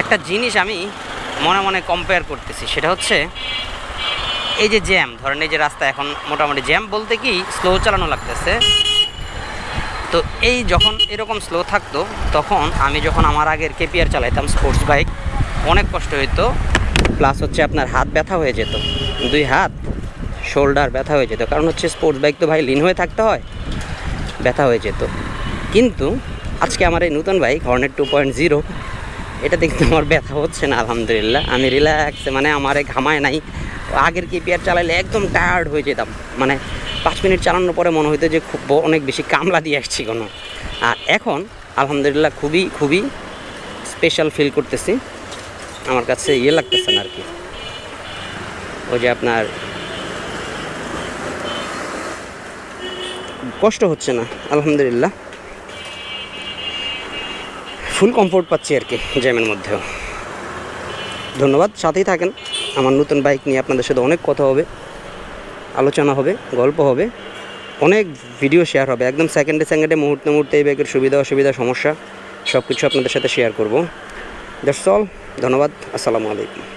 একটা জিনিস আমি মনে মনে কম্পেয়ার করতেছি, সেটা হচ্ছে এই যে জ্যাম ধরেন এই যে রাস্তা এখন মোটামুটি জ্যাম বলতে কি স্লো চালানো লাগতেছে। তো এই যখন এরকম স্লো থাকতো, তখন আমি যখন আমার আগের কেপিআর চালাইতাম স্পোর্টস বাইক অনেক কষ্ট হইতো প্লাস হচ্ছে আপনার হাত ব্যথা হয়ে যেত। দুই হাত শোল্ডার ব্যথা হয়ে যেত, কারণ হচ্ছে স্পোর্টস বাইক তো ভাই লিন হয়ে থাকতে হয়, ব্যথা হয়ে যেত। কিন্তু আজকে আমার এই নতুন bike Hornet two point zero এটাতে দেখতে আমার ব্যথা হচ্ছে না, আলহামদুলিল্লাহ। আমি রিল্যাক্সে মানে আমার ঘামায় নাই। আগের কেপিআর চালাইলে একদম টায়ার্ড হয়ে যেতাম। মানে পাঁচ মিনিট চালানোর পরে মনে হতো যে খুব অনেক বেশি কামলা দিয়ে আসছি কোনো। আর এখন, আলহামদুলিল্লাহ, খুবই খুবই স্পেশাল ফিল করতেছি। আমার কাছে ইয়ে লাগতেছে না আর কি। ওই যে আপনার কষ্ট হচ্ছে না, আলহামদুলিল্লাহ। ফুল কমফোর্ট পাচ্ছি আর কি জ্যামের মধ্যেও। ধন্যবাদ, সাথেই থাকেন। আমার নতুন বাইক নিয়ে আপনাদের সাথে অনেক কথা হবে, আলোচনা হবে, গল্প হবে, অনেক ভিডিও শেয়ার হবে। একদম সেকেন্ডে সেকেন্ডে মুহূর্তে মুহূর্তে এই বাইকের সুবিধা, অসুবিধা, সমস্যা সব কিছু আপনাদের সাথে শেয়ার করব। দ্যাটস অল ধন্যবাদ, আসসালামু আলাইকুম।